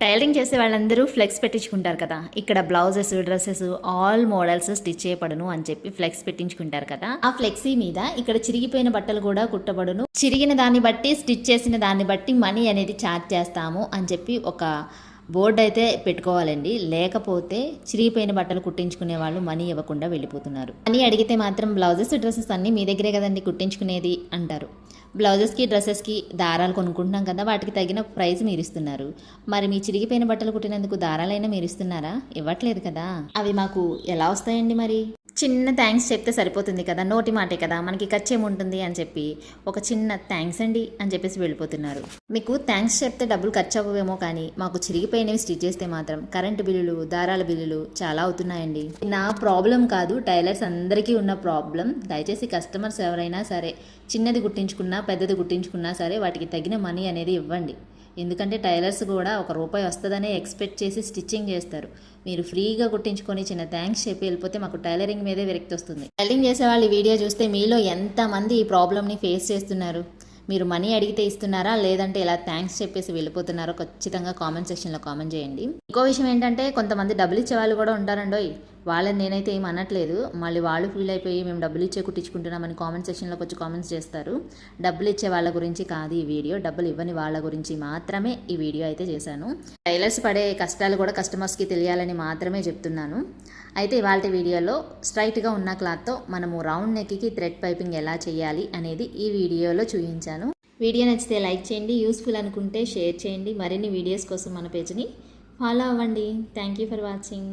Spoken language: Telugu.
టైలరింగ్ చేసే వాళ్ళందరూ ఫ్లెక్స్ పెట్టించుకుంటారు కదా. ఇక్కడ blouses dresses all models stitch చేయబడును అని చెప్పి ఫ్లెక్స్ పెట్టించుకుంటారు కదా. ఆ ఫ్లెక్సీ మీద ఇక్కడ చిరిగిపోయిన బట్టలు కూడా కుట్టబడును. చిరిగిన దాన్ని బట్టి స్టిచ్ చేసిన దాన్ని బట్టి మనీ అనేది ఛార్జ్ చేస్తాము అని చెప్పి ఒక బోర్డు అయితే పెట్టుకోవాలండి. లేకపోతే చిరిగిపోయిన బట్టలు కుట్టించుకునే వాళ్ళు మనీ ఇవ్వకుండా వెళ్ళిపోతున్నారు. మనీ అడిగితే మాత్రం బ్లౌజెస్ డ్రెస్సెస్ అన్నీ మీ దగ్గరే కదండి కుట్టించుకునేది అంటారు. బ్లౌజెస్కి డ్రెస్సెస్కి దారాలు కొనుక్కుంటున్నాం కదా వాటికి తగిన ప్రైస్ మీరు ఇస్తున్నారు మరి మీ చిరిగిపోయిన బట్టలు కుట్టినందుకు దారాలైనా మీరు ఇస్తున్నారా ఇవ్వట్లేదు కదా. అవి మాకు ఎలా వస్తాయండి మరి? చిన్న థ్యాంక్స్ చెప్తే సరిపోతుంది కదా నోటి మాటే కదా మనకి ఖర్చు ఉంటుంది అని చెప్పి ఒక చిన్న థ్యాంక్స్ అండి అని చెప్పేసి వెళ్ళిపోతున్నారు. మీకు థ్యాంక్స్ చెప్తే డబ్బులు ఖర్చు అవ్వవేమో కానీ మాకు చిరిగిపోయినవి స్టిచ్ చేస్తే మాత్రం కరెంటు బిల్లులు దారాల బిల్లులు చాలా అవుతున్నాయండి. నా ప్రాబ్లం కాదు టైలర్స్ అందరికీ ఉన్న ప్రాబ్లం దయచేసి కస్టమర్స్ ఎవరైనా సరే చిన్నది గుర్తించుకున్నా పెద్దది గుర్తించుకున్నా సరే వాటికి తగిన మనీ అనేది ఇవ్వండి. ఎందుకంటే టైలర్స్ కూడా ఒక రూపాయి వస్తుందనే ఎక్స్పెక్ట్ చేసి స్టిచ్చింగ్ చేస్తారు. మీరు ఫ్రీగా కుట్టించుకొని చిన్న థ్యాంక్స్ చెప్పి వెళ్ళిపోతే మాకు టైలరింగ్ మీదే విరక్తి వస్తుంది. టైలరింగ్ చేసే వాళ్ళు వీడియో చూస్తే మీలో ఎంతమంది ఈ ప్రాబ్లమ్ని ఫేస్ చేస్తున్నారు? మీరు మనీ అడిగితే ఇస్తున్నారా? లేదంటే ఇలా థ్యాంక్స్ చెప్పేసి వెళ్ళిపోతున్నారో ఖచ్చితంగా కామెంట్ సెక్షన్లో కామెంట్ చేయండి. ఇంకో విషయం ఏంటంటే కొంతమంది డబ్బులు ఇచ్చే వాళ్ళు కూడా ఉంటారండోయ్. వాళ్ళని నేనైతే ఏం అనట్లేదు. మళ్ళీ వాళ్ళు ఫీల్ అయిపోయి మేము డబ్బులు ఇచ్చే కుట్టించుకుంటున్నామని కామెంట్ సెక్షన్లోకి వచ్చి కామెంట్స్ చేస్తారు. డబ్బులు ఇచ్చే వాళ్ళ గురించి కాదు ఈ వీడియో. డబ్బులు ఇవ్వని వాళ్ళ గురించి మాత్రమే ఈ వీడియో అయితే చేశాను. టైలర్స్ పడే కష్టాలు కూడా కస్టమర్స్కి తెలియాలని మాత్రమే చెప్తున్నాను. అయితే ఇవాళ వీడియోలో స్ట్రైట్గా ఉన్న క్లాత్తో మనము రౌండ్ నెక్కి థ్రెడ్ పైపింగ్ ఎలా చేయాలి అనేది ఈ వీడియోలో చూపించాను. వీడియో నచ్చితే లైక్ చేయండి. యూస్ఫుల్ అనుకుంటే షేర్ చేయండి. మరిన్ని వీడియోస్ కోసం మన పేజ్ని ఫాలో అవ్వండి. Thank you for watching.